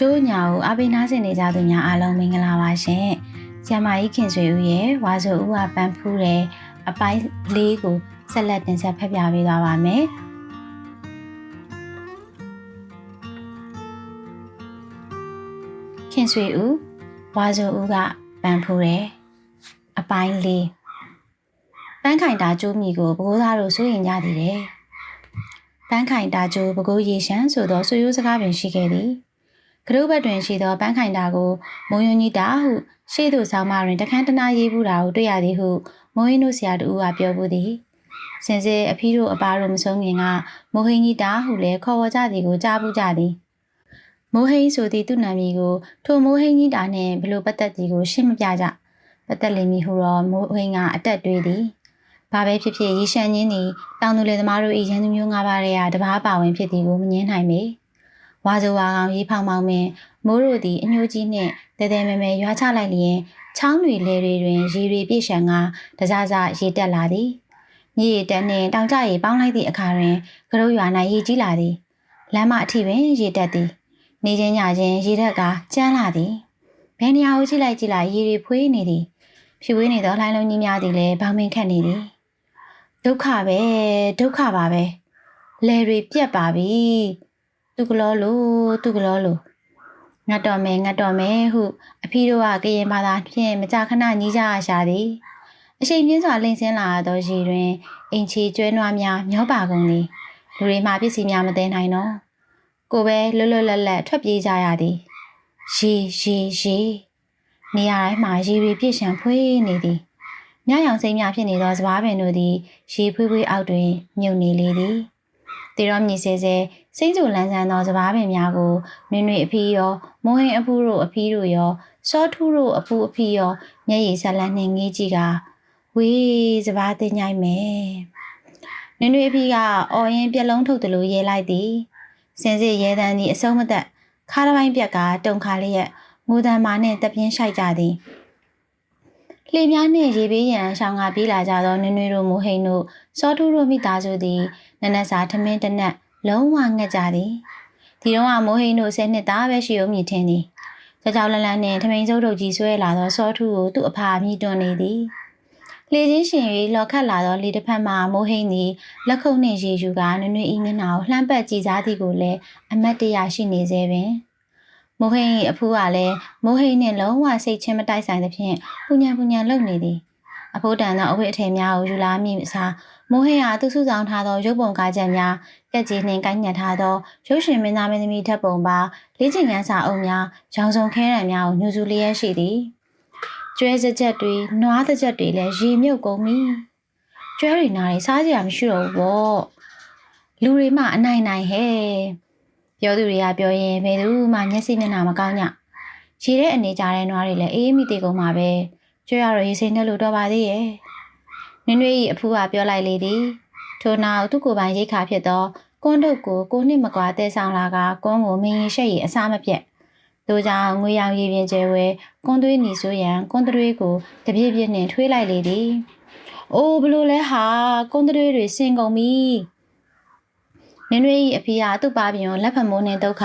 တို့ညာကိုအပိနားစင်နေကြသူများအားလုံးမင်္ဂလာပါရှင်။ကျမကြီးခင်ဆွေဦးရဲ့ဝါဆိုဦးကပန်းဖူးတဲ့အပိုင်းလေးကိုဆက်လက်တင်ဆက်ဖတ်ပြပေးသွားပါမယ်။ခင်ဆွေဦးဝါဆိုဦးကပန်းဖူးတဲ့အပိုင်းလေးပန်းခိုင်တာကျိုးမိကိုဘကိုးသားတို့စိုးရင်ကြသည်တဲ့။ပန်းခိုင်တာကျိုးဘကိုးရေရှမ်းဆိုသောဆွေရိုးစကားပင်ရှိခဲ့သည်။ ကရုဘတ်တွင်ရှိသောပန်းခိုင်တာကိုမုံယွန်းကြီးတာဟုရှေ့သို့ဆောင်မတွင်တခန်းတနာရေးဘူးတာကိုတွေ့ရသည်ဟုမိုးဟင်းတို့ဆရာတူကပြောဘူးသည်။စင်စစ်အဖီးတို့အပါတို့မဆုံးခင်ကမိုးဟင်းကြီးတာဟုလည်းခေါ်ဝေါ်ကြသည်ကိုကြားဘူးကြသည်။မိုးဟင်းဆိုသည့်သူ့နာမည်ကိုထိုမိုးဟင်းကြီးတာနှင့်ဘလို့ပတ်သက်သည်ကို ရှင်းမပြကြ။ပတ်သက်လိမ့်မည်ဟုတော့မိုးဟင်းကအတက်တွေးသည်။ဘာပဲဖြစ်ဖြစ်ရေရှမ်းချင်းသည်တောင်သူလယ်သမားတို့၏ရန်သူမျိုးငါးပါးရဲ့တပားပါဝင်ဖြစ်သည်ကိုမငင်းနိုင်ပေ။ ဝါဆိုဝါကောင်ရေးဖောင်မောင်မင်းမိုးတို့သည်အညိုကြီးနှင့်တဲတဲမဲမဲရွာချလိုက်လျင်ချောင်းတွေလေတွေတွင်ရေတွေပြည့်ရှံကတစားစားရေတက်လာသည်။မြေတက်နှင့်တောင်ကျရေပေါင်းလိုက်သည့်အခါတွင်ကရုရွာ၌ရေကြီးလာသည်။လမ်းမအထိပင်ရေတက်သည်။နေချင်းညချင်းရေတက်ကကျန်းလာသည်။ဘယ်နေရာကိုကြည့်လိုက်ကြည့်လိုက်ရေတွေဖွေးနေသည်။ဖြူဝေးနေသောလှိုင်းလုံးကြီးများသည်လည်းဘောင်ပင်ခတ်နေသည်။ဒုက္ခပဲဒုက္ခပါပဲ။လယ်တွေပြက်ပါပြီ။ သူကလောလို့သူကလောလို့ငတ်တော်မယ်ငတ်တော်မယ်ဟုအဖီးတို့ကကရင်ဘာသာဖြင့်မကြာခဏညီးကြရရှာသည်အချိန်ပြင်းစွာလိမ့်ဆင်းလာသောရေတွင်အင်ချီကျွဲနွားများမျောပါကုန်သည်လူတွေမှပစ္စည်းများမသိနိုင်တော့ကိုပဲလွတ်လွတ်လပ်လပ်ထွက်ပြေးကြရသည်ရေရေရေနေရာတိုင်းမှာရေတွေပြည့်ရှံဖွေးနေသည်ညရောင်စိမ်းများဖြစ်နေသောစပားပင်တို့သည်ရေဖွေးဖွေးအောက်တွင်မြုပ်နေလေသည်တေရောမြည်ဆဲဆဲ စိမ့်စုလန်းဆန်းသောစပားပင်များကိုနွေနွေအဖီးရောမိုးဟင်းအဖူးတို့အဖီးတို့ရောစောထူးတို့အဖူးအဖီးရောမျက်ရည်ဆက်လန်းနှင့်ငေးကြည့်ကဝေးစပားတင်ညိုက်မယ်နွေနွေအဖီးကအော်ရင်ပြက်လုံးထုတ်တယ်လို့ရဲလိုက်သည်စင်စစ်ရဲတန်းသည်အဆုံးမသက်ခါးတစ်ပိုင်းပြက်ကတုံခါလျက်ငိုတံမာနှင့်တပြင်းရှိုက်ကြသည်လှေများနှင့်ရေပေးရန်ရှောင်းကပြေးလာကြသောနွေနွေတို့မိုးဟိန်တို့စောထူးတို့မိသားစုသည်နနက်စာထမင်းတနက် လုံးဝငှက်ကြသည်ဒီတော့ကမိုးဟိန်တို့ဆယ်နှစ်သားပဲရှိဦးမြည်ထင်သည်ကြောက်ကြောက်လန့်လန့်နှင့်ထမိန်စုပ်ထုတ်ကြီးဆွဲလာသောစောထူးကိုသူ့အဖာမြည်တွန်းနေသည်လေချင်းရှင်၍လော်ခတ်လာသောလေတစ်ဖက်မှမိုးဟိန်သည်လက်ခုပ်နှင့်ရေယူကနွေ့နွေ့ဤမျက်နှာကိုလှမ်းပတ်ကြည့်စားသည်ကိုလည်းအမတ်တရရှိနေစေပင်မိုးဟိန်၏အဖိုးကလည်းမိုးဟိန်နှင့်လုံးဝစိတ်ချင်းမတိုက်ဆိုင်သဖြင့်ပူညံပူညံလုပ်နေသည်အဖိုးတန်သောအဝတ်အထည်များကိုယူလာမိအစားမိုးဟိန်အားသူစုဆောင်ထားသောရုပ်ပုံကားချက်များ ကက်ကြီးနှင့်ကိုင်းညက်ထားသောရုပ်ရှင်မင်းသားမင်းသမီးဓာတ်ပုံပါလေးချင်ငန်းစာအုပ်များရောင်စုံခဲရံများကိုညှူစုလျက်ရှိသည်ကျွဲစကြက်တွေနွားစကြက်တွေလည်းရေမြုပ်ကုန်ပြီကျွဲတွေနားတွေစားကြရမရှိတော့ဘူးပေါ့လူတွေမှအနိုင်နိုင်ဟဲ့ပြောသူတွေကပြောရင်ဘယ်သူမှမျက်စိမျက်နှာမကောင်းညရေတဲ့အနေကြတဲ့နွားတွေလည်းအေးမိသေးကုန်မှာပဲကျွဲရတော့ရေစိမ့်နဲ့လို့တော့ပါသေးရဲ့နွေနွေ၏အဖူးကပြောလိုက်လေသည် ထို့နောက်သူ့ကိုယ်ပိုင်ရိတ်ခါဖြစ်သောကွန်းတုတ်ကိုကိုနှစ်မကွာတဲဆောင်လာကကွန်းကိုမင်းရင်ရှက်ရည်အစားမပြတ်တို့ကြောင့်ငွေရောင်ရည်ပြင်ကျဲဝဲကွန်းသွေးနီဆိုရန်ကွန်းသွေးကိုတပြည့်ပြည့်နှင့်ထွေးလိုက်လေသည်။အိုးဘလို့လဲဟာကွန်းသွေးတွေစင်ကုန်ပြီ။နင်းရွေး၏အဖေကသူ့ပါပြင်းကိုလက်ဖမိုးနှင့်ဒုက္ခ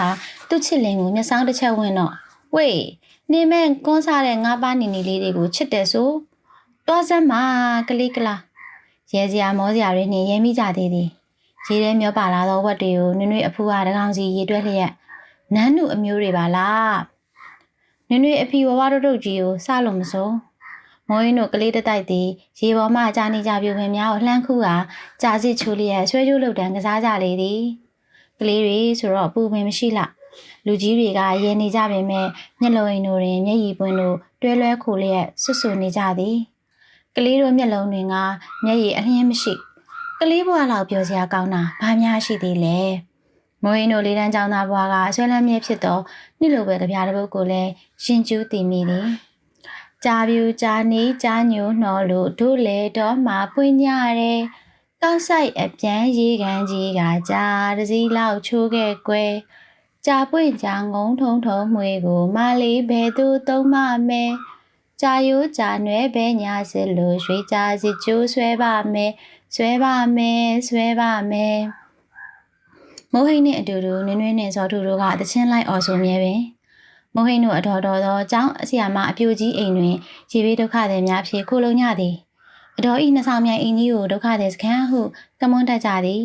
သူ့ချစ်လင်ကိုမျက်စောင်းတစ်ချက်ဝင်တော့ဝေးနေမဲ့ကွန်းစားတဲ့ငါးပါးနီနီလေးတွေကိုချစ်တယ်ဆိုတွားစမ်းမှာကလေးကလား ရဲစရာမောစရာတွေနှင့်ရဲမိကြသေးသည်ရေထဲမျောပါလာသောဝက်တွေကိုနွေနွေအဖူကတကောင်စီရေတွက်လျက်နန်းနုအမျိုးတွေပါလားနွေနွေအဖီဝဝတို့တို့ကြီးကိုစလို့မစိုးမိုးရင်းတို့ကလေးတတိုက်သည်ရေပေါ်မှကြာနေကြပြူပင်များကိုလှမ်းခုကကြာစစ်ချိုးလျက်ဆွဲချိုးလုတ်တန်းကစားကြလေသည်ကလေးတွေဆိုတော့ပူပင်မရှိလားလူကြီးတွေကရဲနေကြပေမဲ့မျက်လုံးအိမ်တို့တွင်မျက်ရည်ပွင့်တို့တွဲလွဲခိုလျက်ဆွဆွနေကြသည် ကလေးတို့မျက်လုံးတွင်ကမျက်ရည်အလျင်းမရှိကလေးဘွားလောက်ပြောစရာကောင်းတာဘာများရှိသေးလဲမိုးရင်တို့လေးတန်းကျောင်းသားဘွားကဆွဲလန်းမြဲဖြစ်သောနှစ်လိုပဲကြပြားတစ်ပုဒ်ကိုလည်းရှင်ကျူးတည်မိသည်ကြာပြူကြာနေကြာညိုနှောလို့တို့လေတော့မှပွင့်ကြရဲကောက်ဆိုင်အပြန်ရေကန်ကြီးကကြာတစည်းလောက်ချိုးခဲ့ကွယ်ကြာပွင့်ကြာငုံထုံထုံမှွေကိုမလေးဘယ်သူသုံးမမဲ ကြာယိုးကြာနွဲပဲညာစစ်လို့ရွှေကြာစီကျိုးဆွဲပါမယ်ဆွဲပါမယ်ဆွဲပါမယ်မိုးဟိတ်နဲ့အတူတူနွေးနွေးနဲ့ဇော်ထူတို့ကတချင်းလိုက်အော်ဆိုမြဲပင်မိုဟိန်တို့အတော်တော်သောကျောင်းအစီယာမအပြိုကြီးအိမ်တွင်ရေဘေးဒုက္ခသည်များအဖြစ်ခိုလုံကြသည်အတော်ဤနှစ်ဆောင်မြိုင်အိမ်ကြီးကိုဒုက္ခသည်စခန်းဟုကမွန်းတတ်ကြသည်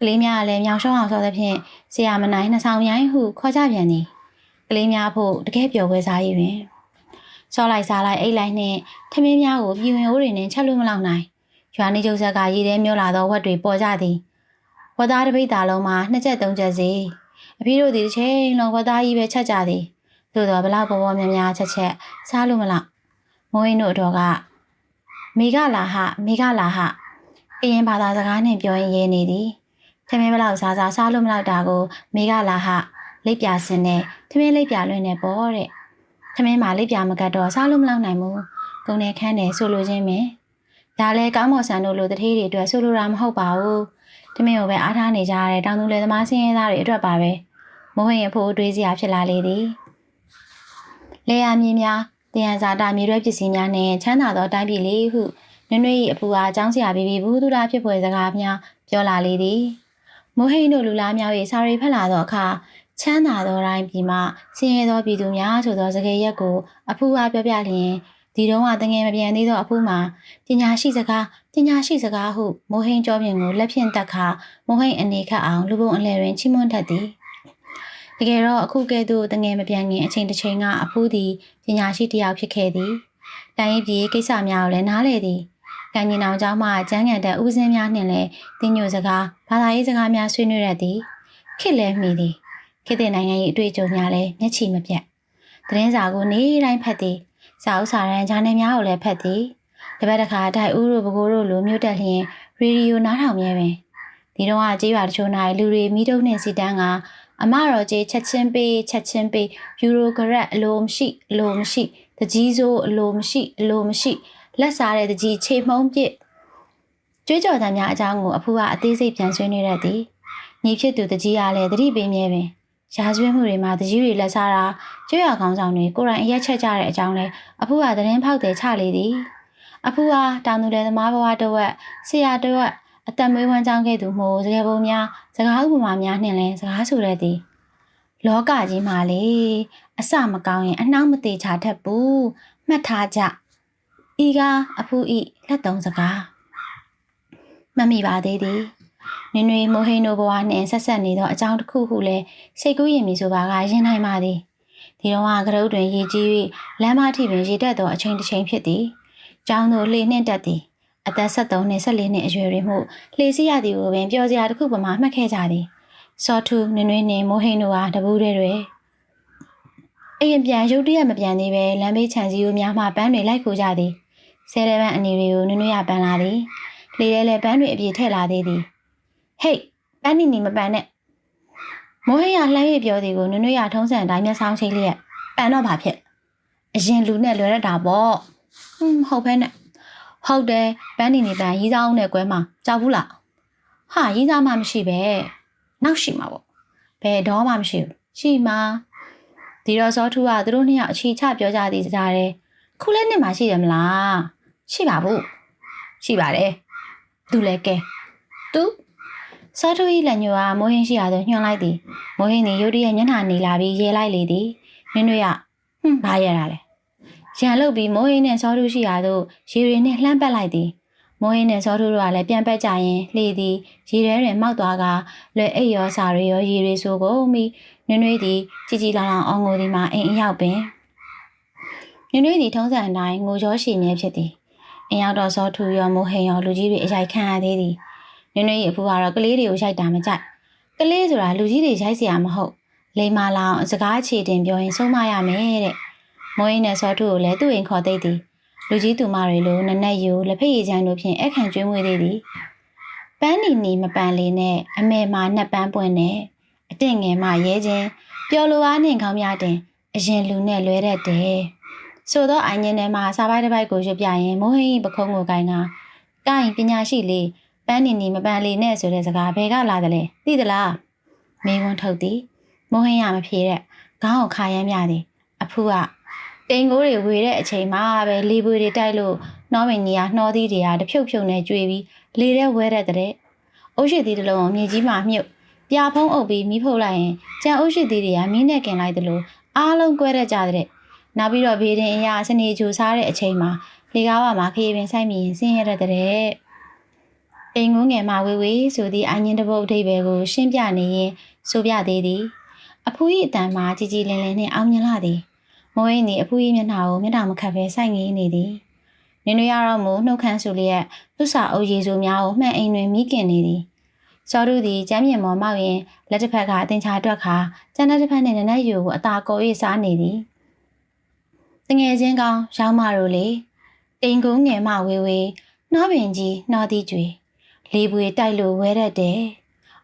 ကလေးများကလည်းမြောင်ရှောင်းအောင်ဆိုသဖြင့်ဆရာမနိုင်နှစ်ဆောင်မြိုင်ဟုခေါ်ကြပြန်သည်ကလေးများဖို့တကယ်ပျော်ပွဲစားရည်တွင် ဆောလိုက်စားလိုက်အိတ်လိုက်နှင့်ထမင်းများကိုပြည်ဝင်အိုးတွေနှင့်ချက်လို့မလောက်နိုင်ရွာနေကျုပ်ဆက်ကရေထဲမျောလာသောဝက်တွေပေါ်ကြသည်ဝက်သားတစ်ပိတ်သားလုံးမှာနှစ်ချက်သုံးချက်စီအဖေတို့ဒီတစ်ချိန်လုံးဝက်သားကြီးပဲချက်ကြသည်သို့တော့ဘလောက်ပေါ်ပေါ်များများချက်ချက်စားလို့မလောက်မိုးရင်းတို့တော့ကမိကလာဟမိကလာဟအရင်ဘာသာစကားနဲ့ပြောရင်ရေးနေသည်ထမင်းဘလောက်စားစားစားလို့မလောက်တာကိုမိကလာဟလိပ်ပြစင်းနဲ့ထမင်းလိပ်ပြလွင့်နေပေါ့တဲ့ ထမင်းမှာလိပ်ပြမကတ်တော့စားလို့မလောက်နိုင်ဘူးကုံနေခန်းနေဆိုလိုချင်းပဲဒါလဲကောင်းမော်ဆန်တို့လိုတထေးတွေအတွက်ဆိုလိုတာမဟုတ်ပါဘူးထမင်းကိုပဲအားထားနေကြရတဲ့တောင်သူလယ်သမားစင်းရဲသားတွေအတွက်ပါပဲမိုးဟင်အဖို့အတွေးစရာဖြစ်လာလေသည်လေယာမြေများတရားစာတာမြေရွက်ပစ္စည်းများနဲ့ချမ်းသာသောတိုင်းပြည်လေးဟုနွေနွေ၏အဖူအားအကြောင်းစရာပြီးပြီးဘူးသူရာဖြစ်ဖွယ်စကားများပြောလာလေသည်မိုးဟိန်တို့လူလားများ၏စာရီဖက်လာသောအခါ ချမ်းသာသောတိုင်းပြည်မှဆင်းရဲသောပြည်သူများဆိုသောစကားရက်ကိုအဖူအားပြောပြလျင်ဒီတော့ကတငယ်မပြန်သေးသောအဖူမှာပညာရှိစကားပညာရှိစကားဟုမိုးဟိန်ကြောပြင်ကိုလက်ဖြင့်တက်ခါမိုးဟိန်အနေခတ်အောင်လူပုံအလဲတွင်ချိမွန်းတတ်သည်တကယ်တော့အခုကဲ့သို့တငယ်မပြန်ခင်အချိန်တစ်ချိန်ကအဖိုးသည်ပညာရှိတစ်ယောက်ဖြစ်ခဲ့သည်။တိုင်းရေးပြည်ကိစ္စများကိုလည်းနားလေသည်။ကံကြီးနောင်ကျောင်းမှကျန်းကန်တဲ့ဦးစင်းများနှင့်လည်းတင်းညိုစကားဘာသာရေးစကားများဆွေးနွေးရသည်။ခစ်လည်းမိသည်။ ခေတ်တဲ့နိုင်ငံရေးအတွေ့အကြုံများလည်းမျက်ခြေမပြတ်။သတင်းစာကိုနေ့တိုင်းဖတ်သည်။စာအုပ်စာတမ်းဂျာနယ်များကိုလည်းဖတ်သည်။တစ်ပတ်တစ်ခါဒိုက်ဦးတို့ဘကိုးတို့လိုမျိုးတက်လျင်ရေဒီယိုနားထောင်မြဲပင်ဒီတော့ကကြေးရွာတချို့၌လူတွေမိတုံနှင့်စီတန်းကအမတော်ကြီးချက်ချင်းပေးချက်ချင်းပေးယူရိုဂရက်အလိုမရှိအလိုမရှိတကြီးစိုးအလိုမရှိအလိုမရှိလက်စားတဲ့တကြီးခြေမှုံးပစ်ကျွေးကြော်တမ်းများအကြောင်းကိုအဖူကအသေးစိတ်ပြန်ဆွေးနွေးရသည်ညီဖြစ်သူတကြီးကလည်းတတိပေးမြဲပင် ရာဇဝတ်မှုတွေမှာတကြီးတွေလက်စားတာကျွေးရကောင်းဆောင်တွေကိုယ်တိုင်အရက်ချက်ကြတဲ့အကြောင်းလဲအဖူကသတင်းဖောက်တယ်ချလေသည်အဖူကတောင်သူတဲ့သမားဘဝတဝက်ဆရာတဝက်အသက်မွေးဝမ်းကြောင်းခဲ့သူမို့စကားပုံများစကားဥပမာများနှင့်လဲစကားဆိုရသည်လောကကြီးမှာလေအစမကောင်းရင်အနှောင်းမသေးချာတတ်ဘူးမှတ်ထားကြဤကအဖူဤလက်သုံးစကားမမိပါသေးသည် နွေနွေမိုဟိန်နိုဘဝနှင့်ဆက်ဆက်နေသောအကြောင်းတစ်ခုခုလည်းစိတ်ကူးရင်မီဆိုပါကရင်နိုင်ပါသည်ဒီတော့ကကရုတ်တွင်ရေကြီး၍လမ်းမထိပင်ရေတက်သောအချိန်တစ်ချိန်ဖြစ်သည်ကျောင်းသို့လှေနှင့်တက်သည်အသက်73နှင့်14နှစ်အရွယ်တွင်မှုလှေစီးရသည်ကိုပင်ပြောစရာတစ်ခုပမာမှတ်ခဲ့ကြသည်စောထူနွေနွေနှင့်မိုးဟိန်တို့ဟာတပူးတွေတွေအရင်ပြန်ရုတ်တရက်မပြန်သေးပဲလမ်းဘေးခြံစည်းရိုးများမှပန်းတွေလိုက်ခိုကြသည်ဆဲရဲပန်းအနေတွေကိုနွေနွေရပန်းလာသည်လေထဲလည်းပန်းတွေအပြည့်ထည့်လာသေးသည် ဟေးပန်းနီနီမပန်းနဲ့မိုးဟိန်ကလှမ်း၍ပြောသည်ကိုနွေနွေရထုံးစံအတိုင်းမျက်စောင်းချိတ်လျက်ပန်းတော့ဘာဖြစ်အရင်လူနဲ့လွယ်ရတာပေါ့ဟွန်းဟုတ်ဖဲနဲ့ဟုတ်တယ်ပန်းနီနီပန်းရီးစားအောင်နဲ့ကွဲမှာကြောက်ဘူးလားဟာရီးစားမှမရှိပဲနောက်ရှိမှာပေါ့ဘယ်တော့မှမရှိဘူးရှိမှာဒီတော့စောထူကသူတို့နှစ်ယောက်အချီချပြောကြသည်ကြားတယ်ခုလဲနှစ်မှာရှိတယ်မလားရှိပါဘူးရှိပါတယ်သူလည်းကဲသူ စောထူဤလက်ညိုကမိုးဟင်းရှိရသောညွှန်လိုက်သည်မိုးဟင်းသည်ရုတ်တရက်မျက်နှာနေလာပြီးရဲလိုက်လေသည်နင်းတို့ရဟွန်းဘာရဲတာလဲရန်လုတ်ပြီးမိုးဟင်းနဲ့စောထူရှိရသို့ရေတွေနဲ့လှမ်းပတ်လိုက်သည်မိုးဟင်းနဲ့စောထူတို့ကလည်းပြန်ပက်ကြရင်လှေသည်ရေထဲတွင်မောက်သွားကလွယ်အိပ်ရောစာရီရောရေတွေဆိုကုန်ပြီးနွေနွေသည်ကြည်ကြည်လောင်လောင်အောင်ငိုသည်မှာအိမ်အရောက်ပင်နွေနွေသည်ထုံးစံအတိုင်းငိုကြောရှည်မြဲဖြစ်သည်အိမ်ရောက်တော့စောထူရောမိုးဟင်းရောလူကြီးတွေအရိုက်ခံရသေးသည် နွေနွေ၏အဖိုးကတော့ကလေးတွေကိုရိုက်တာမကြိုက်ကလေးဆိုတာလူကြီးတွေရိုက်เสียမှာမဟုတ်လိမ္မာလောင်စကားချေတင်ပြောရင်ဆုံးမရမယ်တဲ့မိုးဟင်းနဲ့စောထူကိုလည်းသူ့အိမ်ခေါ်သိသည် လူကြီးသူမတွေလိုနနက်ယူလက်ဖက်ရည်ချမ်းတို့ဖြင့်အခန့်ကျွေးမွေးသေးသည်ပန်းနီနီမပန်လေးနဲ့အမေမာနှစ်ပန်းပွင့်နဲ့အတင့်ငယ်မှရဲခြင်းပျော်လိုအားနှင့်ခေါင်းများတင်အရင်လူနဲ့လွဲတတ်တယ်ဆိုတော့အိုင်ညင်းထဲမှာစာပိုက်တစ်ပိုက်ကိုရွတ်ပြရင်မိုးဟင်းပခုံးကိုကိုင်းကကိုင်းပညာရှိလေးပ န်းနီနီမပန်လေးနဲ့ဆိုတဲ့စကားဘယ်ကလာတယ်လဲသိသလားမေဝန်းထုတ်သည်မိုးဟင်းရမဖြေတဲ့ခေါင်းကိုခါရမ်းမြသည်အဖူကတိန်ကိုတွေဝေတဲ့အချိန်မှာပဲလေပွေတွေတိုက်လို့နှောမင်းကြီးကနှောသီးတွေကတဖြုတ်ဖြုတ်နဲ့ကျွေပြီးလေထဲဝဲတဲ့တဲ့အုတ်ရှိသီးတစ်လုံးကိုမြေကြီးမှာမြုပ်ပြာဖုံးအုပ်ပြီးမိဖုတ်လိုက်ရင်ကြံအုတ်ရှိသီးတွေကမီးနဲ့กินလိုက်တယ်လို့အားလုံးကွဲတတ်ကြတဲ့နောက်ပြီးတော့ဘေးတင်အရာစနေကြိုစားတဲ့အချိန်မှာလေကားဝမှာခရီးပင်ဆိုင်မိရင်ဆင်းရဲတတ်တဲ့ အိမ်ငုံငယ်မှာဝေဝေဆိုသည့်အငင်းတပုတ်အထိပ်ပဲကို ရှင်းပြနေရင်ဆိုပြသေးသည်အဖူး၏အတန်မှာကြည်ကြည်လင်လင်နှင့်အောင်မြင်လာသည်မိုးရင်းသည်အဖူး၏မျက်နှာကိုမျက်နှာမခတ်ဘဲစိုက်ငေးနေသည်နင်တို့ရတော့မူနှုတ်ခမ်းဆူလျက်သူ့စာအုပ်ရည်စုများကိုမှန်အိမ်တွင်မိခင်နေသည်စောတို့သည်ကျမ်းမြင်မော်မောက်ရင်လက်တစ်ဖက်ကအတင်ချာတွက်ခါကျန်တဲ့တစ်ဖက်နှင့်နည်းနည်းယူကိုအသာကော်၍စားနေသည်တငယ်ချင်းကောင်းရောင်းမတို့လေအိမ်ကုန်းငယ်မဝေဝေနှောပင်ကြီးနှောသီးကျွေ လေပွေတိုက်လို့ဝဲရက်တယ်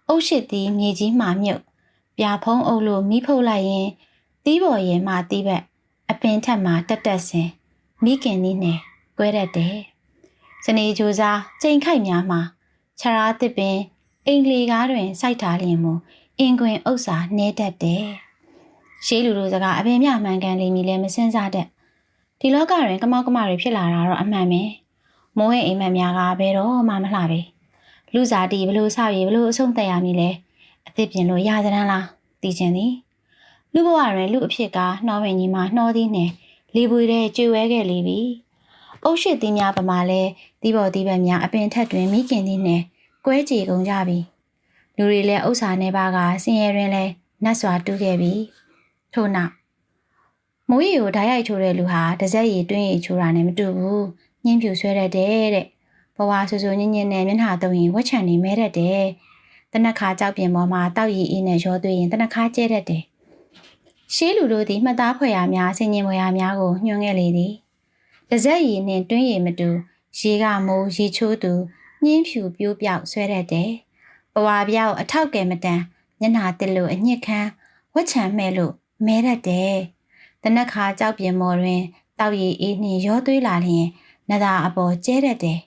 အုတ်ရှိသည်မြေကြီးမှမြုပ်ပြာဖုံးအုပ်လို့မိဖုတ်လိုက်ရင်တီးပေါ်ရင်မှတီးဘက်အပင်ထက်မှတက်တက်ဆင်မိခင်နီးနဲ့ကွဲရက်တယ်စနေကြိုးစားချိန်ခိုက်များမှာခြားရာတစ်ပင်အိမ်လေကားတွင်စိုက်ထားလျင်မူအင်ကွင်ဥစ္စာနေတတ်တယ်ရှေးလူတို့စကားအပင်မြမှန်ကန်လိမ့်မည်လဲမစင်စားတတ်ဒီလောကတွင်ကမောက်ကမတွေဖြစ်လာတာတော့အမှန်ပဲမိုးရဲ့အိမ်မက်များကဘယ်တော့မှမလှပဲ လူစားတီဘလို့ဆောက်ရဘလို့အဆုံးတက်ရမည်လဲအသစ်ပြင်လို့ရသန်းလားသိချင်သည်လူဘဝတွင်လူအဖြစ်ကနှောပင်ကြီးမှာနှောသည်နဲ့လေပွေတဲ့ကျွေဝဲခဲ့လေပြီအုတ်ရှိသီးများပမာလဲဒီပေါ်ဒီဘက်များအပင်ထက်တွင်မိခင်သည်နဲ့ကွဲကြေကုန်ကြပြီလူတွေလည်းဥစ္စာနေပါကဆင်းရဲတွင်လဲနတ်စွာတူးခဲ့ပြီထို့နောက်မိုးရီကိုဓာတ်ရိုက်ချိုးတဲ့လူဟာတစ်စက်ရည်တွင်းရည်ချိုးတာနဲ့မတူဘူးညှင်းဖြူဆွဲတတ်တယ်တဲ့ ဘဝဆူဆူညင်ညင်နဲ့မျက်နှာသုံးရင်ဝက်ချံနေမဲတတ်တယ်တနက်ခါကြောက်ပြင်ပေါ်မှာတောက်ရည်အေးနဲ့ရောသွေးရင်တနက်ခါကျဲတတ်တယ်ရှေးလူတို့သည်မှတ်သားဖွယ်ရာများဆင်ញင်ဖွယ်ရာများကိုညွှန်ခဲ့လေသည်တစ်စက်ရည်နှင့်တွင်းရည်မတူရေကမိုးရေချိုးသူညှင်းဖြူပြိုးပြောက်ဆွဲတတ်တယ်ဘဝပြောက်အထောက်ကဲမတန်မျက်နှာတစ်လို့အညစ်ခမ်းဝက်ချံမဲ့လို့မဲတတ်တယ်တနက်ခါကြောက်ပြင်ပေါ်တွင်တောက်ရည်အေးနှင့်ရောသွေးလာလျင်နဒါအပေါ်ကျဲတတ်တယ်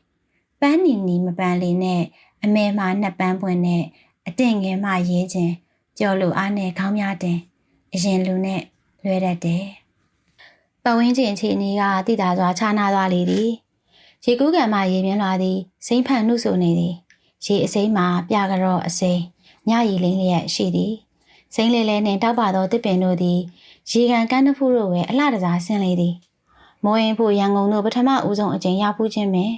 ပန်းနီနီမပန်းလေးနဲ့အမဲမှာနှစ်ပန်းပွင့်နဲ့အတင့်ငယ်မှရေးခြင်းကြော်လူအားနဲ့ခေါင်းများတင်အရင်လူနဲ့လွဲတတ်တယ်။ပဝင်းကျင်ချီအနီးကတိတာစွာခြားနာသွားလေသည်။ရေကူးကံမှရေမြန်းလာသည်စိမ့်ဖန်နှုတ်ဆိုနေသည်။ရေအစိမ်းမှာပြကြတော့အစိမ်းညရီလင်းလျက်ရှိသည်။စိမ့်လေလေနှင့်တောက်ပါသောတစ်ပင်တို့သည်ရေကန်ကန်းတစ်ဖူးတို့ဝဲအလှတစားဆင်းလေသည်။မိုးရင်ဖို့ရန်ကုန်တို့ပထမဦးဆုံးအကြိမ်ရောက်ဖူးခြင်းပင်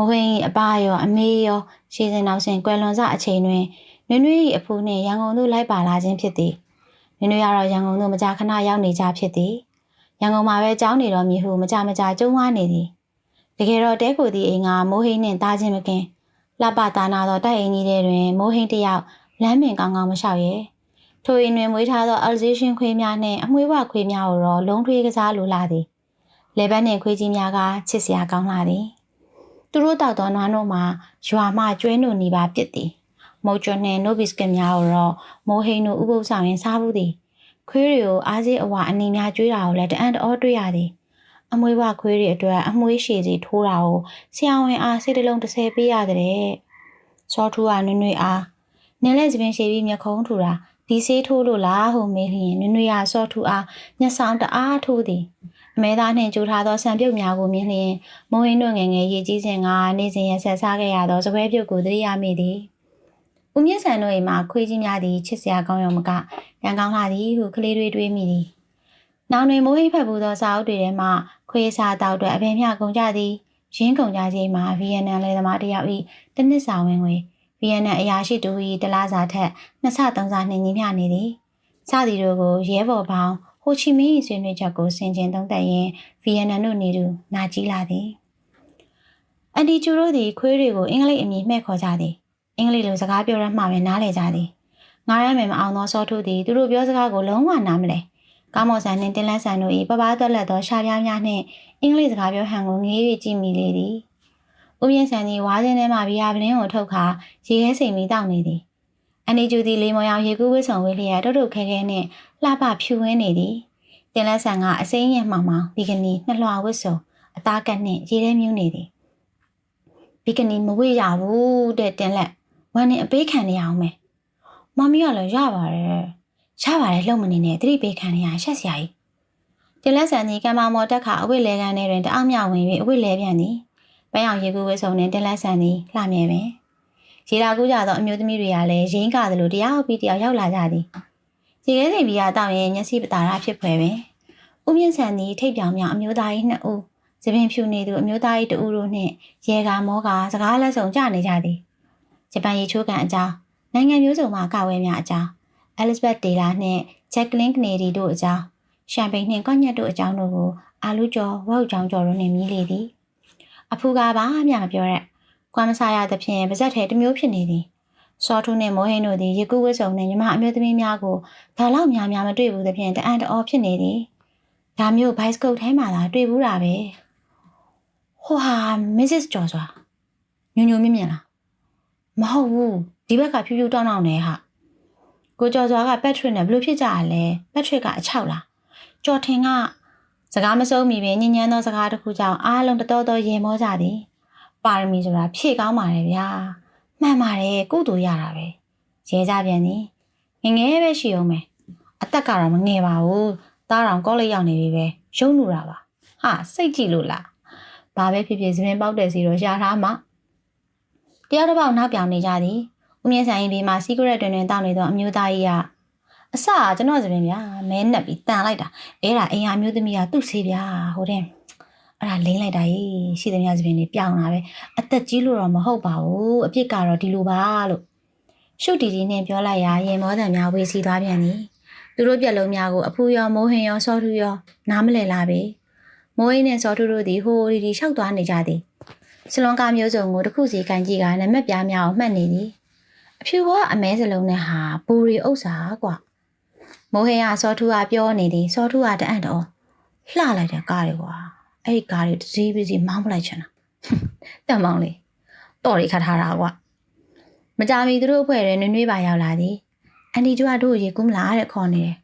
မဝင်း၏အပရောအမေရောရှေးစင်နောက်စဉ်ကွယ်လွန်စအချိန်တွင်နွေနွေ၏အဖိုးနှင့်ရန်ကုန်သို့လိုက်ပါလာခြင်းဖြစ်သည်နွေနွေကတော့ရန်ကုန်သို့မကြာခဏရောက်နေကြဖြစ်သည်ရန်ကုန်မှာပဲကြောင်းနေတော်မူဟုမကြမကြာကျုံးဝါနေသည်တကယ်တော့တဲကိုသည်အိမ်ကမိုးဟိန်းနှင့်တားခြင်းမကင်လှပတာနာသောတိုက်အိမ်ကြီးထဲတွင်မိုးဟိန်းတယောက်လမ်းပင်ကောင်းကောင်းမလျှောက်ရဲထိုအိမ်တွင်မွေးထားသောအလ်ဇေးရှင်ခွေးများနှင့်အမွှေးဝခွေးများကိုတော့လုံးထွေးကစားလိုလာသည်လေဘက်နှင့်ခွေးကြီးများကချစ်စရာကောင်းလာသည် သူတို့တောက်သောနွားတို့မှာရွာမှကျွဲနိုနေပါပြစ်သည်မုတ်ကျွန်းနှင့်နိုဘစ်ကစ်များကိုတော့မိုးဟိန်းတို့ဥပုပ်ဆောင်ရင်စားဘူးသည်ခွေးတွေကိုအားစေးအဝအနီများကျွေးတာကိုလည်းတအံ့တော်တွေ့ရသည်အမွေးဝခွေးတွေအတွက်အမွေးရှည်စီထိုးတာကိုဆရာဝန်အားစိတ်တလုံး30ပေးရတဲ့စောထူကနွနွေအားနင်းလက်စပင်ရှည်ပြီးမျက်ခုံးထူတာဒီဆေးထိုးလို့လားဟုမေးလျင်နွနွေအားစောထူအားမျက်ဆောင်တအားထိုးသည် အမဲသားနှင့်ကြိုးထားသောဆံပြုတ်များကိုမြင်လျင်မုံဟင်းတို့ငယ်ငယ်ရေကြီးစဉ်ကနေစဉ်ရဆက်စားခဲ့ရသောစပွဲပြုတ်ကိုသတိရမိသည်။ဦးမြင့်ဆန်တို့အိမ်မှာခွေးကြီးများသည်ချစ်စရာကောင်းရုံမကရန်ကောင်းလာသည်ဟုကလေးတွေတွေးမိသည်။နောင်တွင်မိုးဟိဖက်ပူသောစာအုပ်တွေထဲမှခွေးစားတောက်အတွက်အပင်မျှကုန်ကြသည်။ရင်းကုန်ကြခြင်းမှာ VNN လေသမားတယောက်၏တနစ်စာဝင်ဝင် VNN အရာရှိတူ၏တလားစာထက်နှစ်ဆသုံးဆနှင်းကြီးမျှနေသည်။စသည်တို့ကိုရဲဘော်ပေါင်း ဟိုချီမင်း၏ဆွေးနွေးချက်ကိုဆင်ခြင်သုံးသပ်ရင်းဗီယက်နမ်တို့နေသူနာကြီးလာသည်အန်ဒီကျူတို့သည်ခွေးတွေကိုအင်္ဂလိပ်အမည်မှဲ့ခေါ်ကြသည်အင်္ဂလိပ်လိုစကားပြောရမှပဲနားလည်ကြသည်ငားရမယ်မအောင်သောစောထုသည်သူတို့ပြောစကားကိုလုံးဝနားမလဲကောင်းမော်ဆန်နှင့်တင်လန်းဆန်တို့၏ပပသွက်လက်သောရှားပြားများနှင့်အင်္ဂလိပ်စကားပြောဟန်ကိုငေး၍ကြည့်မိလေသည်ဦးမြင့်ဆန်သည်ဝါးစင်းထဲမှဘီယာပလင်းကိုထုတ်ခါရေခဲစိမ်ပြီးတောက်နေသည် အန်ဒီကျူသည်လေးမောင်ရောင်ရေကူးဝစ်ဆောင်ဝေးလျက်တုတ်တုတ်ခဲခဲနှင့်လှပဖြူဝင်းနေသည်တင်လက်ဆန်ကအစိမ်းရမှောင်မှောင်ဘီကနီနှလွှာဝစ်စုံအသားကက်နှင့်ရေထဲမြူးနေသည်ဘီကနီမဝေ့ရဘူးတဲ့တင်လက်ဝမ်းနဲ့အပေးခံနေရအောင်မယ်မမီးကလည်းရပါတယ်ရပါတယ်လှုပ်မနေနဲ့တတိပေးခံနေရရှက်စရာကြီးတင်လက်ဆန်ကြီးကံမမော်တက်ခါအဝိလဲကန်ထဲတွင်တအောင်မြောက်ဝင်၍အဝိလဲပြန်သည်ပန်းအောင်ရေကူးဝဲဆုံနှင့်တင်လက်ဆန်သည်လှမြဲပင် ရေလာကူးကြသောအမျိုးသမီးတွေကလည်းရင်းကားသလိုတရားဟုတ်ပြီးတရားရောက်လာကြသည်ရေခဲစိမ်ပြီးရတောက်ရင်မျက်စိပတာရဖြစ်ဖွယ်ပင်ဦးမြင့်ဆန်သည်ထိတ်ပြောင်မြောင်အမျိုးသားကြီးနှစ်ဦးသပင်ဖြူနေသူအမျိုးသားကြီးတဦးတို့နှင့်ရေကာမောကစကားလက်ဆောင်ကြနေကြသည်ဂျပန်ရေချိုးကန်အကြောင်းနိုင်ငံမျိုးစုံမှကာဝဲများအကြောင်းအဲလစ်ဘတ်ဒေလာနှင့်ဂျက်ကလင်းကနေဒီတို့အကြောင်းရှမ်ပိန်နှင့်ကော့ညက်တို့အကြောင်းတို့ကိုအာလူကျော်ဝေါက်ချောင်းကျော်တို့နှင့်မြည်လေသည်အဖူကပါမျှမပြောရက် ကွမ်မဆာရသဖြင့်ပါဇက်ထဲတစ်မျိုးဖြစ်နေသည်စောထုနှင့်မိုးဟင်းတို့သည်ရေကူးဝစ်စုံနှင့်ညီမအမျိုးသမီးများကိုဒါလောက်များများမတွေ့ဘူးသဖြင့်တအံ့တအောဖြစ်နေသည်ဒါမျိုးဘိုက်စကုတ်ထဲမှာသာတွေ့ဘူးတာပဲဟိုဟာမစ္စစ်ကျော်စွာညညမြင့်မြင့်လားမဟုတ်ဘူးဒီဘက်ကဖြူဖြူတောင်းတောင်းနေဟာကိုကျော်စွာကပက်ထရစ်နဲ့ဘယ်လိုဖြစ်ကြရလဲပက်ထရစ်ကအချောက်လားကျော်ထင်ကစကားမဆုံးမီပင်ညဉ့်ညမ်းသောစကားတစ်ခုကြောင့်အားလုံးတတော်တော်ရေမောကြသည် ပါရမီဆိုတာဖြည့်ကောင်းပါတယ်ဗျာမှန်ပါတယ်ကုသိုလ်ရတာပဲရဲကြပြန်သည်ငငယ်ပဲရှိအောင်မယ်အသက်ကတော့မငယ်ပါဘူးသားတော်ကောလိပ်ရောက်နေပြီပဲရုံးလူတာပါဟာစိတ်ကြည့်လို့လားဘာပဲဖြစ်ဖြစ်စပင်ပေါက်တဲ့စီတော့ရှာထားမှတယောက်တစ်ပေါက်နောက်ပြောင်နေကြသည်ဦးမြင့်ဆိုင်ရင်ဒီမှာစီးကရက်တွင်တွင်တောက်နေသောအမျိုးသားကြီးကအစကကျွန်တော်စပင်ဗျာမဲနှက်ပြီးတန်လိုက်တာအဲ့ဒါအိမ်ဟာမျိုးသမီးကသူ့ဆေးဗျာဟိုတဲ့ အဲ့ဒါလိမ့်လိုက်တာကြီးရှိသမျှစပင်တွေပြောင်းလာပဲအသက်ကြီးလို့တော့မဟုတ်ပါဘူးအပြစ်ကတော့ဒီလိုပါလို့ရှုပ်တီတီနဲ့ပြောလိုက်ရာရေမောတံများဝေစီသွားပြန်သည်သူတို့ပြက်လုံးများကိုအဖူရောမိုးဟင်ရောစောထူရောနားမလည်လာပေမိုးဟင်းနဲ့စောထူတို့သည်ဟိုဒီဒီလျှောက်သွားနေကြသည်စလွန်ကာမျိုးစုံကိုတစ်ခုစီကန်ကြည့်ကနမက်ပြားများကိုမှတ်နေသည်အဖြူဘောအမဲစလုံးနဲ့ဟာပူရီဥစ္စာကွာမိုးဟင်းကစောထူကပြောနေသည်စောထူကတအံ့တော့လှလိုက်တဲ့ကားတွေကွာ အဲ့ဒီကားတွေတစ်စီးပြီးစီမောင်းပလိုက်ချင်တာတက်မောင်းလေတော့ရီခတ်ထားတာကွာမကြမီသူတို့အဖွဲ့ရဲနွေ့နွေ့ပါရောက်လာသည်အန်တီကျကတို့ရေကူးမလားတဲ့ခေါ်နေတယ်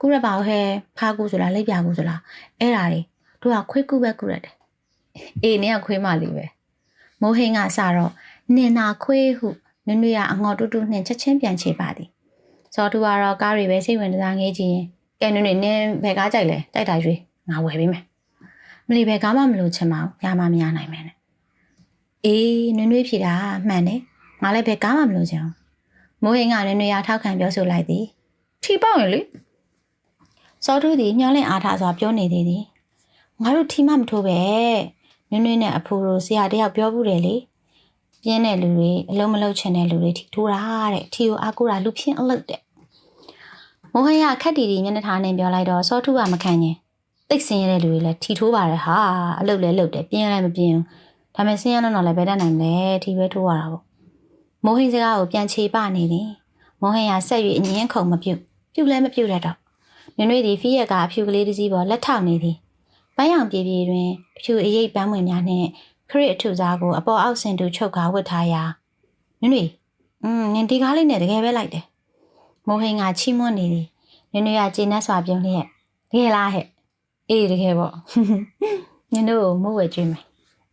ကူရပါဟဲဖားကူဆိုလားလက်ပြကူဆိုလားအဲ့ဒါတွေတို့ကခွေးကူပဲကူရတယ်အေးနင်ကခွေးမလေးပဲမိုးဟင်းကစတော့နင်နာခွေးဟုနွေ့နွေ့ကအငေါ်တူတူနှင်ချက်ချင်းပြန်ချေပါသည်စောတူကတော့ကားတွေပဲစိတ်ဝင်စားငေးကြည့်ရင်ကဲနွေ့နွေ့နင်ဘယ်ကားကြိုက်လဲကြိုက်တာရွေးငါဝယ်ပေးမယ်မ လီဘယ်ကားမှမလို့ချင်ပါဘူးရမမရနိုင်မယ်နဲ့အေးနွေ့နွေ့ဖြေတာမှန်တယ်ငါလည်းဘယ်ကားမှမလို့ချင်ဘူးမိုးဟင်းကနွေ့နွေ့ရထောက်ခံပြောဆိုလိုက်သည်ထီပေါက်ရင်လေစောတူသည်ညှောင်းလင့်အားထားစွာပြောနေသေးသည်ငါတို့ထီမှမထိုးပဲနွေ့နွေ့နဲ့အဖိုးတို့ဆရာတယောက်ပြောဘူးတယ်လေပြင်းတဲ့လူတွေအလုံးမလုံးချင်တဲ့လူတွေထီထိုးတာတဲ့ထီကိုအားကိုးတာလူဖြင့်အလုပ်တဲ့မိုးဟင်းကခက်တီတီမျက်နှာထားနဲ့ပြောလိုက်တော့စောတူကမခံရင် တိတ်ဆင်းရတဲ့လူတွေလည်းထီထိုးပါတယ်ဟာအလုပ်လည်းလုပ်တယ်ပြင်းလည်းမပြင်းဘူးဒါပေမဲ့ဆင်းရတော့လည်းဘယ်တတ်နိုင်မလဲထီပဲထိုးရတာပေါ့မိုးဟင်းစကားကိုပြန်ချေပနေတယ်မိုးဟင်းကဆက်၍အငင်းခုံမပြုတ်ပြုတ်လည်းမပြုတ်တတ်တော့နွေနွေသည်ဖီးရက်ကအဖြူကလေးတစ်စီးပေါ်လက်ထောက်နေသည်ပန်းရောင်ပြေပြေတွင်အဖြူအရိပ်ပန်းဝင်များနှင့်ခရစ်အထုစားကိုအပေါ်အောက်ဆင်တူချုပ်ကားဝတ်ထားရာနွေနွေอืมနင်ဒီကားလေးနဲ့တကယ်ပဲလိုက်တယ်မိုးဟင်းကချီးမွမ်းနေသည်နွေနွေကကျေနပ်စွာပြုံးလျက်တကယ်လားဟဲ့ အေးတကယ်ပေါ့နင်တို့မိုးဝဲကျွေးမယ်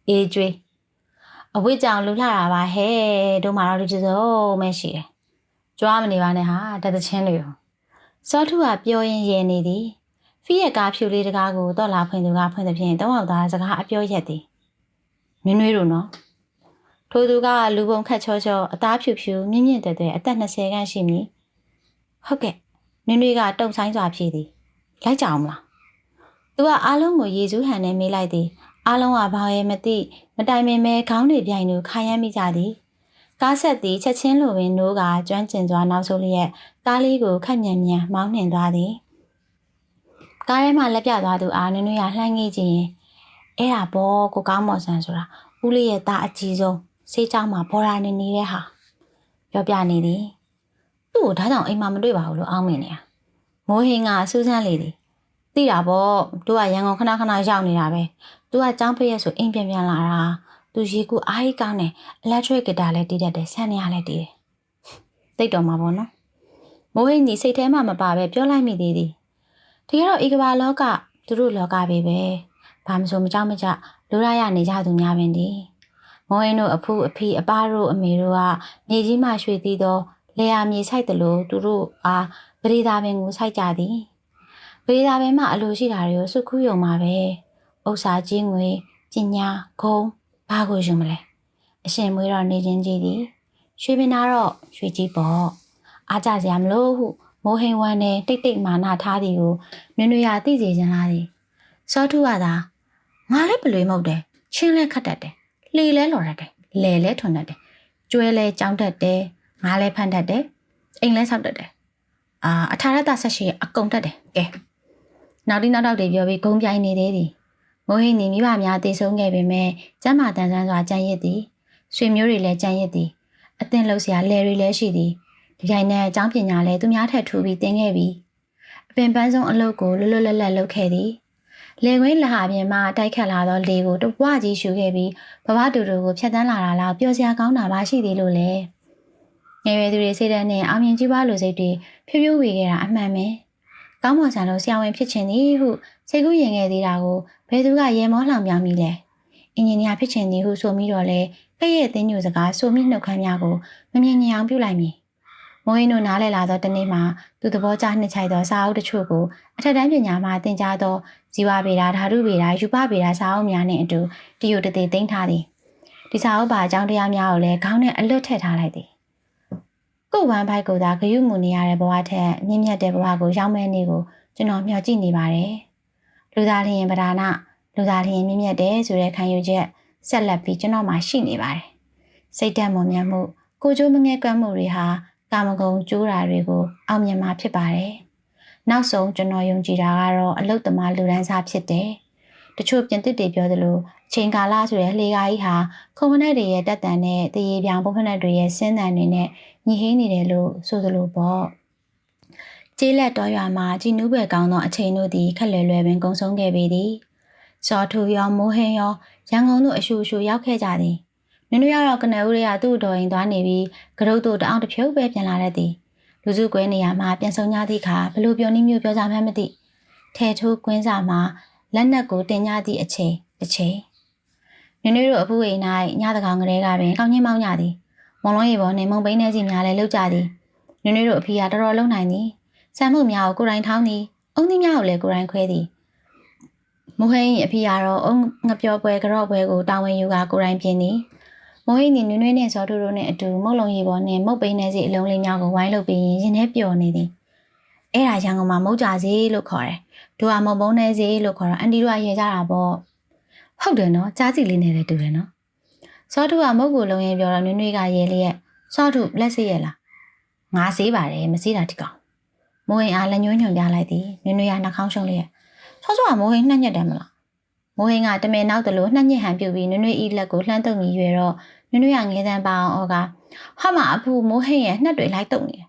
အေးကျွေးအဝိကြောင်လှူလာတာပါဟဲ့တို့မှာတော့ဒီစုံမဲရှိတယ်ကြွားမနေပါနဲ့ဟာတသချင်းလေးကိုစောထုကပြောရင်းရဲနေသည်ဖီးရဲ့ကားဖြူလေးတကားကိုတော့လာဖွင့်သူကဖွင့်သဖြင့်တောင်းအောင်သားစကားအပြောရက်သည်နွေးနွေးတို့နော်ထိုသူကလူပုံခတ်ချောချောအသားဖြူဖြူမြင့်မြင့်တဲတဲအသက်20ခန့်ရှိမည်ဟုတ်ကဲ့နွေးနွေးကတုံဆိုင်စွာဖြေသည်လိုက်ကြအောင်မလား သူကအားလုံးကိုရေစူးဟန်နဲ့မေးလိုက်သည်အားလုံးကဘာရဲ့မသိမတိုင်ပင်ပဲခေါင်းတွေပြိုင်သူခါရမ်းမိကြသည်ကားဆက်သည်ချက်ချင်းလိုပင်နိုးကကျွမ်းကျင်စွာနောက်ဆိုလျက်ကားလေးကိုခက်မြန်မြန်မောင်းနှင်သွားသည်ကားထဲမှာလက်ပြသွားသူအားနွေ့နွေ့ရလှမ်းငေးကြည့်ရင်အဲ့ဒါဘောကိုကောင်းမော်ဆန်ဆိုတာဦးလေးရဲ့သားအကြီးဆုံးစေးချောင်းမှာဘော်ရာနေနေတဲ့ဟာပြောပြနေသည်သူ့ကိုဒါကြောင့်အိမ်မှာမတွေ့ပါဘူးလို့အောင်းမင်းနေရမိုးဟင်းကစူးစမ်းလေသည် သိတာပေါ့သူကရန်ကုန်ခဏခဏရောက်နေတာပဲသူကចောင်းဖရက်ဆိုအိမ်ပြန်ပြန်လာတာသူရေကူအားကြီးကောင်းတယ် electric guitar လည်းတီးတတ်တယ်ဆန်နေရလည်းတီးတယ်သိတော့မှာပေါ့နော်မိုးဟင်းကြီးစိတ်ထဲမှာမပါပဲပြောလိုက်မိသေးသည်တကယ်တော့ဧကဘာလောကသူတို့လောကပဲပဲဘာမဆိုမကြောက်မကြလိုရရနေကြသူများပင်ဒီမောဟင်းတို့အဖူအဖီအပားတို့အမေတို့ကမြေကြီးမှရွှေသေးသောလေယာမြေဆိုင်တယ်လို့သူတို့အားပရိသာပင်ကိုစိုက်ကြသည် ပရိသာပင်မှအလိုရှိတာတွေကိုစုခုယုံမှာပဲဥစ္စာကြီးငွေပညာဂုံဘာကိုယူမလဲအရှင်မွေးတော့နေချင်းကြီးသည်ရွှေပင်သားတော့ရွှေကြီးပေါ့အားကြစရာမလိုဟုမိုးဟိန်ဝမ်းနဲ့တိတ်တိတ်မာနထားသည်ကိုနွေနွေရသိစေခြင်းလားသည်စောထုကသာငါလည်းပလွေမဟုတ်တယ်ချင်းလဲခတ်တတ်တယ်လှေလဲလော်တတ်တယ်လဲလဲထွန်တတ်တယ်ကျွဲလဲကြောင်းတတ်တယ်ငါလဲဖန်တတ်တယ်အိမ်လဲဆောက်တတ်တယ်အာအထာရတဆက်ရှိအကုန်တတ်တယ်ကဲ နောက်ဒီနောက်တော့တွေပြောပြီးဂုံပြိုင်နေသေးသည်မိုးဟိန်နေမိဘများတည်ဆုံးခဲ့ပေမဲ့ကျမ်းမာတန်ဆန်းစွာကြံ့ရစ်သည်ဆွေမျိုးတွေလည်းကြံ့ရစ်သည်အသင်လှုပ်ရှားလဲတွေလည်းရှိသည်ဒီတိုင်းနဲ့အကြောင်းပညာလည်းသူများထက်ထူပြီးတင်ခဲ့ပြီအပင်ပန်းဆုံးအလုပ်ကိုလွတ်လွတ်လပ်လပ်လုပ်ခဲ့သည်လေခွင်းလဟာပြင်မှတိုက်ခတ်လာသောလေကိုတပွားကြီးရှူခဲ့ပြီးဘဝတူတူကိုဖျက်ဆီးလာတာလားပျော်စရာကောင်းတာပါရှိသေးလို့လေငယ်ရွယ်သူတွေစိတ်ဓာတ်နဲ့အောင်မြင်ကြီးပွားလိုစိတ်တွေဖြိုးဖြိုးဝေခဲ့တာအမှန်ပဲ ကောင်းမွန်ဆန်လို့ဆရာဝန်ဖြစ်ချင်သည်ဟုစိတ်ကူးရင်ခဲ့သေးတာကိုဘယ်သူကရေမောလှောင်ပြောင်းမိလဲအင်ဂျင်နီယာဖြစ်ချင်သည်ဟုဆိုပြီးတော့လေကဲ့ရဲ့အသင်းညူစကားဆိုမိနှုတ်ခမ်းများကိုမမြင်မြင်အောင်ပြုလိုက်မည်မိုးရင်းတို့နားလည်လာသောတနေ့မှာသူသဘောကျနှစ်ချိုက်သောစာအုပ်တချို့ကိုအထက်တန်းပညာမှာသင်ကြားသောဇီဝဗေဒဓာတုဗေဒယူပဗေဒစာအုပ်များနှင့်အတူတရုတ်တသေးသိမ်းထားသည်ဒီစာအုပ်ပါအကြောင်းတရားများကိုလည်းခေါင်းနဲ့အလွတ်ထည့်ထားလိုက်သည် ကို့ဝမ်းဘိုက်ကိုသာဂယုမူနေရတဲ့ဘဝထက်မြင့်မြတ်တဲ့ဘဝကိုရောက်မဲ့နေကိုကျွန်တော်မျှော်ကြည့်နေပါတယ်လူသားလျင်ပဓာနာလူသားလျင်မြင့်မြတ်တယ်ဆိုတဲ့ခံယူချက်ဆက်လက်ပြီးကျွန်တော်မှရှိနေပါတယ်စိတ်ဓာတ်မွန်မြတ်မှုကိုကျိုးမငဲကွမ်းမှုတွေဟာကာမဂုဏ်ကျိုးတာတွေကိုအောင်မြင်မှာဖြစ်ပါတယ်။နောက်ဆုံးကျွန်တော်ယုံကြည်တာကတော့အလုတ်သမားလူဒန်းစားဖြစ်တယ်။ တချို့ပြင်သစ်တွေပြောသလိုအချိန်ကာလဆိုတဲ့လှေကားကြီးဟာခုံမနဲ့တွေရဲ့တက်တန်နဲ့တရေပြောင်ပုံဖက်နဲ့တွေရဲ့ဆင်းတန်တွေနဲ့ညီဟင်းနေတယ်လို့ဆိုသလိုပေါ့။ကျေးလက်တော်ရွာမှာကြည်နူးပဲကောင်းသောအချိန်တို့သည်ခက်လွယ်လွယ်ပင်ကုံဆုံးခဲ့ပေသည်။စောထူရောမိုးဟင်းရောရန်ကုန်သို့အရှူအရှူရောက်ခဲ့ကြသည်။နွနွရတော့ကနဦးတွေကသူ့တော်ရင်သွားနေပြီးကရုတ်တို့တအောင်တစ်ဖြုတ်ပဲပြန်လာတတ်သည်လူစုကွဲနေရမှာပြန်ဆုံကြသည့်အခါဘလို့ပြောနည်းမျိုးပြောကြမှန်းမသိထဲထိုးကွင်းစာမှာ လက်နက်ကိုတင်ကြသည့်အချိန်တစ်ချိန်နွနွတို့အဖူးအိမ်၌ညတကောင်ကလေးကပင်ကောင်းချင်းမောင်းကြသည်မုံလုံးရေပေါ်နှင့်မုံပိန်းနေစီများလည်းလောက်ကြသည်နွနွတို့အဖေကတော်တော်လုံနိုင်သည်ဆမ်မှုများကိုကိုယ်တိုင်ထောင်းသည်အုံသီးများကိုလည်းကိုယ်တိုင်ခွဲသည်မူဟိန်းအဖေကတော့အုံငပြောပွဲကြော့ပွဲကိုတာဝန်ယူကကိုယ်တိုင်ပြင်သည်မိုးဟိနေနွေ့နွေ့နဲ့ဇော်တူတို့နဲ့အတူမုတ်လုံရီပေါ်နဲ့မုတ်ပိန်းနေစီအလုံးလေးများကိုဝိုင်းလုပ်ပြီးရင်ထဲပျော်နေသည် အဲ့ဒါရန်ကုန်မှာမုတ်ကြစီလို့ခေါ်တယ်။တို့ကမုံပုံးနေစီလို့ခေါ်တော့အန်တီတို့ကရေကြတာပေါ့။ဟုတ်တယ်နော်ကြားစီလေးနဲ့လည်းတူတယ်နော်။စောထုကမုတ်ကိုလုံးရင်ပြောတော့နွေ့နွေ့ကရေလေးရဲ့စောထုလက်စေးရဲ့လား။ငါစေးပါတယ်မစေးတာတိကောင်။မိုးရင်အားလက်ညှိုးညွန်ပြလိုက်သည်နွေ့နွေ့ကနှာခေါင်းရှုံးလေးရဲ့စောစောကမိုးရင်နှက်ညက်တယ်မလား။မိုးရင်ကတမင်နောက်တလို့နှက်ညက်ဟန်ပြုတ်ပြီးနွေ့နွေ့ဤလက်ကိုလှမ်းတုပ်ပြီးရွယ်တော့နွနွရငဲတန်းပအောင်ဩကဟာမအဖူမိုးဟင်းရဲ့နှက်တွေလိုက်တုံနေတယ်။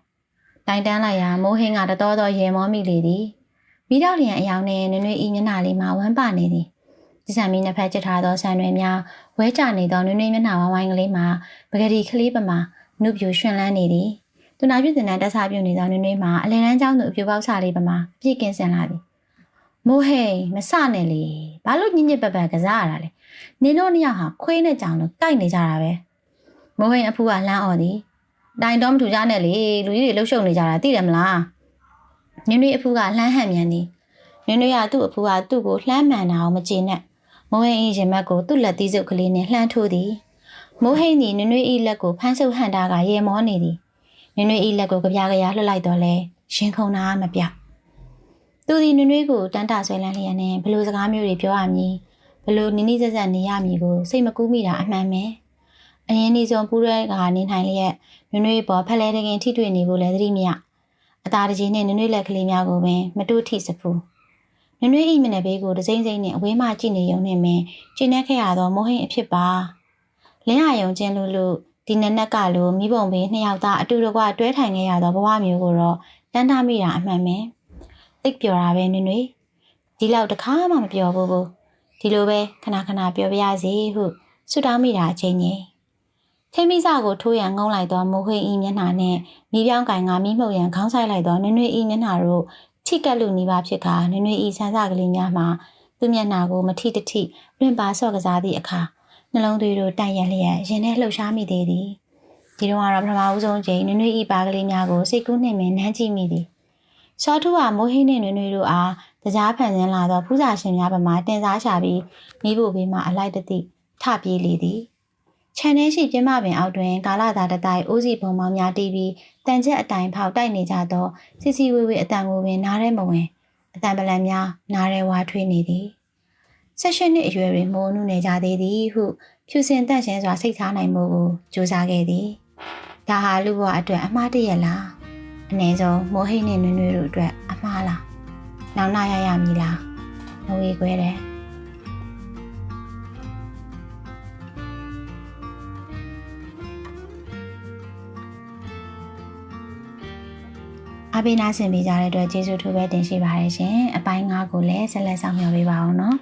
တိုင်တန်းလိုက်ရာမိုးဟင်းကတတော်တော်ရေမောမိလေသည်။မိတော့လျံအယောင်နဲ့နွနွဤမျက်နှာလေးမှာဝမ်းပနေသည်။ဒီဆံမီနှစ်ဖက်ကျထားသောဆံတွေများဝဲကြနေသောနွနွမျက်နှာဝိုင်းဝိုင်းကလေးမှာပဂရီကလေးပမာနုပြူရွှင်လန်းနေသည်။သူနာပြည့်တင်တဲ့တက်စားပြုတ်နေသောနွနွမှာအလယ်တန်းကျောင်းသူအပြူပေါက်စာလေးပမာပြည့်ကင်းစင်လာသည်။မိုးဟိန်မစနဲ့လေ။ဘာလို့ညစ်ညစ်ပတ်ပတ်ကစားရတာလဲ။နင်တို့နှစ်ယောက်ဟာခွေးနဲ့ကြောင်လို့တိုက်နေကြတာပဲမိုးဟိန်အဖူကလှမ်းអော်သည် တိုင်တော့မထူကြနဲ့လေလူကြီးတွေလှုပ်ရှုပ်နေကြတာသိတယ်မလားနင်တို့အဖူကလှမ်းဟန်မြန်သည်နင်တို့ရသူ့အဖူကသူ့ကိုလှမ်းမှန်တာအောင်မကျေနပ်မိုးဟိန်၏ရင်မက်ကိုသူ့လက်သီးစုပ်ကလေးနဲ့လှမ်းထိုးသည်မိုးဟိန်သည်နင်တို့၏လက်ကိုဖမ်းဆုပ်ဟန်တာကရေမောနေသည်နင်တို့၏လက်ကိုကြပြားကြရာလှုပ်လိုက်တော့လဲရှင်ခုန်တာမပြသူသည်နွေ့နွေ့ကိုတန်းတာဆွဲလန်းလျက်နဲ့ဘလို့စကားမျိုးတွေပြောရမည်ဘလို့နိနိဆက်ဆက်နေရမည်ကိုစိတ်မကူးမိတာအမှန်ပဲအရင်ဒီဆုံးပူးရဲကနေနိုင်လျက် နွေ့နွေ့ပေါ်ဖက်လဲတကင်ထိတွေ့နေဖို့လည်းသတိမရအသာတကြီးနဲ့နွေ့နွေ့လက်ကလေးများကိုပင်မတို့ထိစဖူးနွေ့နွေ့ဤမနဲ့ဘေးကိုဒစိမ့်စိမ့်နဲ့အဝေးမှကြည့်နေရုံနဲ့မင်းကျင်းနေခဲ့ရသောမိုးဟိန်အဖြစ်ပါလင်းရယုံချင်းလူလူဒီနက်နက်ကလိုမိဘုံပင်နှစ်ယောက်သားအတူတကွတွဲထိုင်ခဲ့ရသောဘဝမျိုးကိုတော့တန်းထားမိတာအမှန်ပဲသိပ်ပျော်တာပဲနွေ့နွေ့ဒီလောက်တခါမှမပျော်ဘူးဘူးဒီလိုပဲခဏခဏပြောပြရစီဟုဆုတောင်းမိတာအချင်းချင်း ထိမိစကိုထိုးရန်ငုံလိုက်သောမိုးခွေဤမျက်နှာနှင့်မိပြောင်းကင်ကမိမှုတ်ရန်ခေါင်းဆိုင်လိုက်သောနွေ့နွေ့ဤမျက်နှာတို့ထိကက်လူနီးပါးဖြစ်ကာနွေ့နွေ့ဤဆန်းစကလေးများမှာသူ့မျက်နှာကိုမထိတထိလွင့်ပါဆော့ကစားသည့်အခါနှလုံးသွေးတို့တိုင်ရလျက်ရင်ထဲလှုပ်ရှားမိသေးသည်ဒီတော့ကတော့ပထမဦးဆုံးချိန်နွေ့နွေ့ဤပါကလေးများကိုစိတ်ကူးနှင့်ပင်နှမ်းကြည့်မိသည်စောထူဟာမိုးဟင်းနှင့်နွေ့နွေ့တို့အားတရားဖန်ဆင်းလာသောဖူးစာရှင်များပမာတင်စားရှာပြီးမိဖို့ဘေးမှအလိုက်တသိထပြေးလေသည် ချခြံထဲရှိပြမပင်အောက်တွင်ကာလာသာတတိုင်အိုးစီပုံမောင်များတီးပြီးတန်ချက်အတိုင်ဖောက်တိုက်နေကြသောစီစီဝေဝေအတန်ကိုပင်နားထဲမဝင်အတန်ပလန်များနားထဲဝါထွေးနေသည်ဆက်ရှင်နှစ်အရွယ်တွင်မိုးနုနေကြသေးသည်ဟုဖြူစင်တန့်ရှင်းစွာစိတ်ထားနိုင်မှုကိုကြိုးစားခဲ့သည်ဒါဟာလူဘဝအတွက်အမှားတရလားအနည်းဆုံးမိုးဟိတ်နှင့်နွေ့နွေ့တို့အတွက်အမှားလားနောင်နာရရမည်လားမဝေခွဲတယ် အပိနာဆင်ပေးကြတဲ့အတွက်ကျေးဇူးထူးပဲတင်ရှိပါတယ်ရှင်အပိုင်း၅ကိုလည်းဆက်လက်ဆောင်ရွက်ပေးပါအောင်နော်